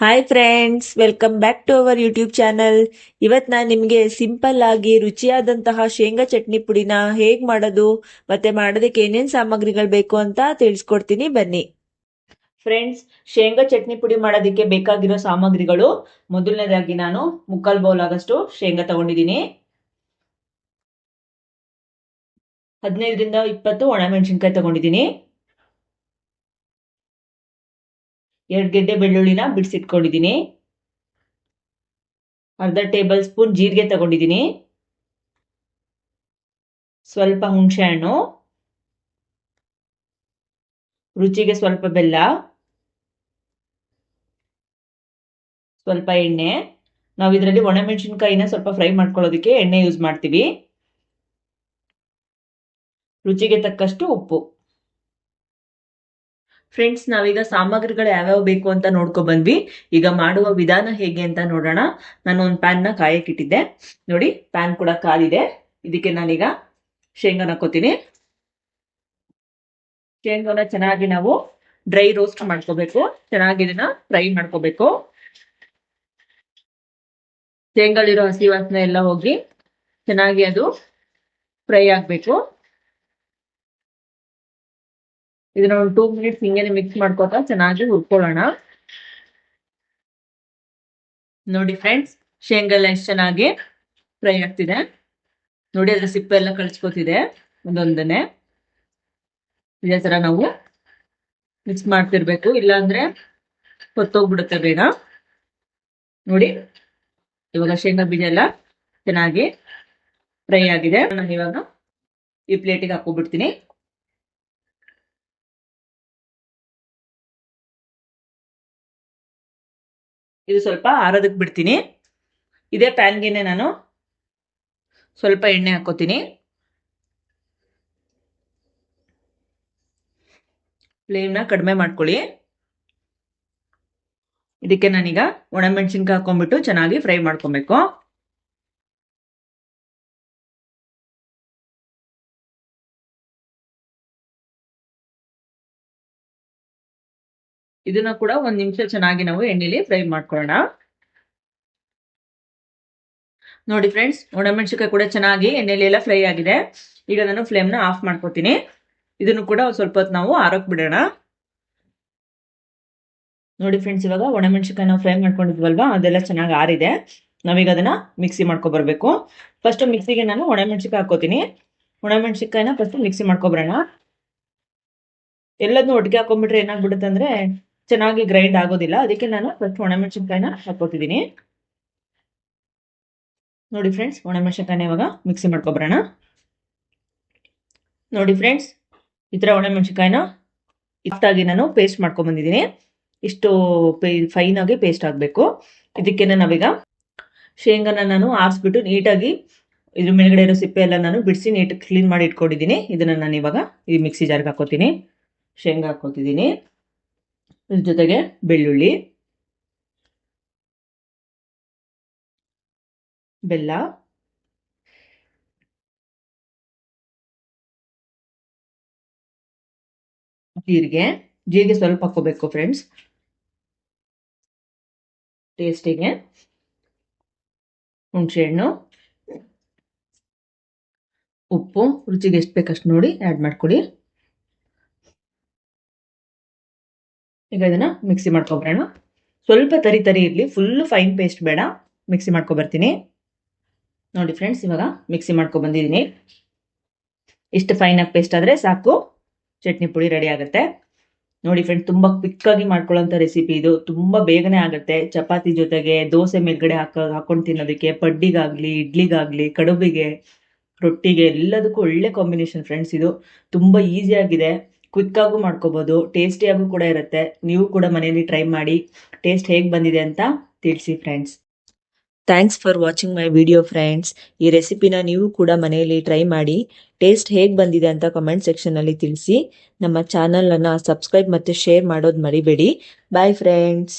Hi friends welcome back to our YouTube channel ಇವತ್ತು ನಾನು ನಿಮಗೆ ಸಿಂಪಲ್ ಆಗಿ ರುಚಿಯಾದಂತಹ ಶೇಂಗಾ ಚಟ್ನಿ ಪುಡಿನ ಹೇಗೆ ಮಾಡೋದು, ಮತ್ತೆ ಮಾಡೋದಕ್ಕೆ ಏನೇನು ಸಾಮಗ್ರಿಗಳು ಬೇಕು ಅಂತ ತಿಳಿಸ್ಕೊಡ್ತೀನಿ. ಬನ್ನಿ. ಫ್ರೆಂಡ್ಸ್ ಶೇಂಗಾ ಚಟ್ನಿ ಪುಡಿ ಮಾಡೋದಕ್ಕೆ ಬೇಕಾಗಿರೋ ಸಾಮಗ್ರಿಗಳು, ಮೊದಲನೇದಾಗಿ ನಾನು ಮುಕ್ಕಾಲು ಬೌಲ್ ಆಗಷ್ಟು ಶೇಂಗಾ ತಗೊಂಡಿದ್ದೀನಿ. ಹದಿನೈದರಿಂದ ಇಪ್ಪತ್ತು ಒಣಮೆಣಸಿನ್ಕಾಯಿ ತಗೊಂಡಿದ್ದೀನಿ. ಎರಡು ಗೆಡ್ಡೆ ಬೆಳ್ಳುಳ್ಳಿನ ಬಿಡಿಸಿಟ್ಕೊಂಡಿದ್ದೀನಿ. ಅರ್ಧ ಟೇಬಲ್ ಸ್ಪೂನ್ ಜೀರಿಗೆ ತಗೊಂಡಿದ್ದೀನಿ. ಸ್ವಲ್ಪ ಹುಣಸೆ ಹಣ್ಣು. ರುಚಿಗೆ ಸ್ವಲ್ಪ ಬೆಲ್ಲ. ಸ್ವಲ್ಪ ಎಣ್ಣೆ. ನಾವು ಇದರಲ್ಲಿ ಒಣಮೆಣಸಿನ್ಕಾಯಿನ ಸ್ವಲ್ಪ ಫ್ರೈ ಮಾಡ್ಕೊಳ್ಳೋದಕ್ಕೆ ಎಣ್ಣೆ ಯೂಸ್ ಮಾಡ್ತೀವಿ. ರುಚಿಗೆ ತಕ್ಕಷ್ಟು ಉಪ್ಪು. ಫ್ರೆಂಡ್ಸ್ ನಾವೀಗ ಸಾಮಗ್ರಿಗಳು ಯಾವ್ಯಾವ ಬೇಕು ಅಂತ ನೋಡ್ಕೊ ಬಂದ್ವಿ ಈಗ ಮಾಡುವ ವಿಧಾನ ಹೇಗೆ ಅಂತ ನೋಡೋಣ. ನಾನು ಒಂದು ಪ್ಯಾನ್ನ ಕಾಯಕ್ಕಿಟ್ಟಿದ್ದೆ ನೋಡಿ ಪ್ಯಾನ್ ಕೂಡ ಕಾದಿದೆ ಇದಕ್ಕೆ ನಾನೀಗ ಶೇಂಗಾನ ಹಾಕೋತೀನಿ ಶೇಂಗಾನ ಚೆನ್ನಾಗಿ ನಾವು ಡ್ರೈ ರೋಸ್ಟ್ ಮಾಡ್ಕೋಬೇಕು. ಚೆನ್ನಾಗಿ ಇದನ್ನ ಫ್ರೈ ಮಾಡ್ಕೋಬೇಕು. ಶೇಂಗಾಲಿರೋ ಹಸಿ ವಾಸನೆ ಎಲ್ಲ ಹೋಗಿ ಚೆನ್ನಾಗಿ ಅದು ಫ್ರೈ ಆಗಬೇಕು. ಇದನ್ನ ಒಂದು ಟೂ ಮಿನಿಟ್ಸ್ ಹಿಂಗೇನೆ ಮಿಕ್ಸ್ ಮಾಡ್ಕೋತಾ ಚೆನ್ನಾಗಿ ಹುರ್ಕೊಳ್ಳೋಣ. ನೋಡಿ ಫ್ರೆಂಡ್ಸ್ ಶೇಂಗಾ ಎಲ್ಲ ಎಷ್ಟು ಚೆನ್ನಾಗಿ ಫ್ರೈ ಆಗ್ತಿದೆ. ನೋಡಿ ಅದ್ರ ಸಿಪ್ಪೆ ಎಲ್ಲ ಕಳ್ಸ್ಕೊತಿದೆ ಒಂದೊಂದನೆ ಇದೇ ತರ ನಾವು ಮಿಕ್ಸ್ ಮಾಡ್ತಿರ್ಬೇಕು. ಇಲ್ಲಾಂದ್ರೆ ಹೊತ್ತೋಗ್ಬಿಡುತ್ತೆ ಬೇಗ. ನೋಡಿ, ಇವಾಗ ಶೇಂಗಾ ಬೀಜ ಎಲ್ಲ ಚೆನ್ನಾಗಿ ಫ್ರೈ ಆಗಿದೆ. ನಾನು ಇವಾಗ ಈ ಪ್ಲೇಟಿಗೆ ಹಾಕೋಬಿಡ್ತೀನಿ ಇದು ಸ್ವಲ್ಪ ಆರೋದಕ್ಕೆ ಬಿಡ್ತೀನಿ. ಇದೇ ಪ್ಯಾನ್ಗೆನೆ ನಾನು ಸ್ವಲ್ಪ ಎಣ್ಣೆ ಹಾಕೋತೀನಿ. ಫ್ಲೇಮ್ನ ಕಡಿಮೆ ಮಾಡ್ಕೊಳ್ಳಿ. ಇದಕ್ಕೆ ನಾನೀಗ ಒಣಮೆಣಸಿನ್ಕಾಯಿ ಹಾಕೊಂಡ್ಬಿಟ್ಟು ಚೆನ್ನಾಗಿ ಫ್ರೈ ಮಾಡ್ಕೊಬೇಕು. ಇದನ್ನ ಕೂಡ ಒಂದ್ ನಿಮಿಷ ಚೆನ್ನಾಗಿ ನಾವು ಎಣ್ಣೆಲಿ ಫ್ರೈ ಮಾಡ್ಕೊಳ್ಳೋಣ. ನೋಡಿ ಫ್ರೆಂಡ್ಸ್, ಒಣಮೆಣಸಿನ್ಕಾಯಿ ಕೂಡ ಚೆನ್ನಾಗಿ ಎಣ್ಣೆಲಿ ಎಲ್ಲ ಫ್ರೈ ಆಗಿದೆ. ಈಗ ನಾನು ಫ್ಲೇಮ್ನ ಆಫ್ ಮಾಡ್ಕೋತೀನಿ. ಇದನ್ನು ಕೂಡ ಸ್ವಲ್ಪ ಹೊತ್ತು ನಾವು ಆರೋಕ್ ಬಿಡೋಣ. ನೋಡಿ ಫ್ರೆಂಡ್ಸ್, ಇವಾಗ ಒಣಮೆಣಸಿನ್ಕಾಯಿ ನಾವು ಫ್ರೈ ಮಾಡ್ಕೊಂಡಿದ್ವಲ್ವಾ? ಅದೆಲ್ಲ ಚೆನ್ನಾಗಿ ಆರಿದೆ. ನಾವೀಗ ಅದನ್ನ ಮಿಕ್ಸಿ ಮಾಡ್ಕೊಬರ್ಬೇಕು ಫಸ್ಟ್ ಮಿಕ್ಸಿಗೆ ನಾನು ಒಣಮೆಣಸಿನ್ಕಾಯಿ ಹಾಕೋತೀನಿ ಒಣಮೆಣಸಿನ್ಕಾಯಿನ ಫಸ್ಟ್ ಮಿಕ್ಸಿ ಮಾಡ್ಕೊಬರೋಣ ಎಲ್ಲದನ್ನು ಒಟ್ಟಿಗೆ ಹಾಕೊಂಡ್ಬಿಟ್ರೆ ಏನಾಗ್ಬಿಡುತ್ತೆ ಅಂದ್ರೆ ಚೆನ್ನಾಗಿ ಗ್ರೈಂಡ್ ಆಗೋದಿಲ್ಲ. ಅದಕ್ಕೆ ನಾನು ಫಸ್ಟ್ ಒಣಮೆಣಸಿನ್ಕಾಯಿನ ಹಾಕೋತಿದ್ದೀನಿ ನೋಡಿ ಫ್ರೆಂಡ್ಸ್ ಒಣಮೆಣಸಿನ್ಕಾಯಿನ ಇವಾಗ ಮಿಕ್ಸಿ ಮಾಡ್ಕೊಬರೋಣ. ನೋಡಿ ಫ್ರೆಂಡ್ಸ್ ಈ ಥರ ಒಣಮೆಣಸಿನ್ಕಾಯಿನ ಇಷ್ಟಾಗಿ ನಾನು ಪೇಸ್ಟ್ ಮಾಡ್ಕೊಂಬಂದಿದ್ದೀನಿ. ಇಷ್ಟು ಪೇ ಫೈನ್ ಆಗಿ ಪೇಸ್ಟ್ ಆಗಬೇಕು. ಇದಕ್ಕೆ ನಾವೀಗ ಶೇಂಗಾನ ನಾನು ಆರಿಸ್ಬಿಟ್ಟು ನೀಟಾಗಿ ಇದ್ರ ಮೇಲ್ಗಡೆ ಇರೋ ಸಿಪ್ಪೆ ಎಲ್ಲ ನಾನು ಬಿಡಿಸಿ ನೀಟಾಗಿ ಕ್ಲೀನ್ ಮಾಡಿ ಇಟ್ಕೊಂಡಿದ್ದೀನಿ. ಇದನ್ನು ನಾನು ಇವಾಗ ಈ ಮಿಕ್ಸಿ ಜಾರ್ಗೆ ಹಾಕೋತೀನಿ ಶೇಂಗಾ ಹಾಕೋತಿದ್ದೀನಿ ಇದ್ರ ಜೊತೆಗೆ ಬೆಳ್ಳುಳ್ಳಿ, ಬೆಲ್ಲ, ಜೀರಿಗೆ ಜೀರಿಗೆ ಸ್ವಲ್ಪ ಹಾಕೋಬೇಕು ಫ್ರೆಂಡ್ಸ್ ಟೇಸ್ಟಿಗೆ ಹುಣಸೆಹಣ್ಣು ಉಪ್ಪು, ರುಚಿಗೆ ಎಷ್ಟು ಬೇಕಷ್ಟು ನೋಡಿ ಆ್ಯಡ್ ಮಾಡ್ಕೊಳ್ಳಿ ಈಗ ಇದನ್ನ ಮಿಕ್ಸಿ ಮಾಡ್ಕೊಬರೋಣ. ಸ್ವಲ್ಪ ತರಿ ತರಿ ಇರಲಿ ಫುಲ್ಲು ಫೈನ್ ಪೇಸ್ಟ್ ಬೇಡ. ಮಿಕ್ಸಿ ಮಾಡ್ಕೊಬರ್ತೀನಿ. ನೋಡಿ ಫ್ರೆಂಡ್ಸ್ ಇವಾಗ ಮಿಕ್ಸಿ ಮಾಡ್ಕೊ ಬಂದಿದ್ದೀನಿ ಇಷ್ಟು ಫೈನಾಗಿ ಪೇಸ್ಟ್ ಆದರೆ ಸಾಕು. ಚಟ್ನಿ ಪುಡಿ ರೆಡಿ ಆಗುತ್ತೆ. ನೋಡಿ ಫ್ರೆಂಡ್ ತುಂಬ ಕ್ವಿಕ್ಕಾಗಿ ಮಾಡ್ಕೊಳ್ಳೋಂಥ ರೆಸಿಪಿ ಇದು. ತುಂಬ ಬೇಗನೆ ಆಗುತ್ತೆ. ಚಪಾತಿ ಜೊತೆಗೆ ದೋಸೆ ಮೇಲ್ಗಡೆ ಹಾಕ, ಹಾಕೊಂಡು ತಿನ್ನೋದಕ್ಕೆ, ಪಡ್ಡಿಗಾಗಲಿ, ಇಡ್ಲಿಗಾಗಲಿ, ಕಡುಬಿಗೆ, ರೊಟ್ಟಿಗೆ ಎಲ್ಲದಕ್ಕೂ ಒಳ್ಳೆ ಕಾಂಬಿನೇಷನ್ ಫ್ರೆಂಡ್ಸ್ ಇದು. ತುಂಬ ಈಸಿಯಾಗಿದೆ ಕ್ವಿಕ್ಕಾಗೂ ಮಾಡ್ಕೋಬೋದು ಟೇಸ್ಟಿಯಾಗೂ ಕೂಡ ಇರುತ್ತೆ. ನೀವು ಕೂಡ ಮನೆಯಲ್ಲಿ ಟ್ರೈ ಮಾಡಿ ಟೇಸ್ಟ್ ಹೇಗೆ ಬಂದಿದೆ ಅಂತ ತಿಳಿಸಿ friends thanks for watching my video friends ಈ ರೆಸಿಪಿನ ನೀವು ಕೂಡ ಮನೆಯಲ್ಲಿ ಟ್ರೈ ಮಾಡಿ ಟೇಸ್ಟ್ ಹೇಗೆ ಬಂದಿದೆ ಅಂತ ಕಮೆಂಟ್ ಸೆಕ್ಷನಲ್ಲಿ ತಿಳಿಸಿ. ನಮ್ಮ ಚಾನಲನ್ನು ಸಬ್ಸ್ಕ್ರೈಬ್ ಮತ್ತು ಶೇರ್ ಮಾಡೋದು ಮರಿಬೇಡಿ. Bye friends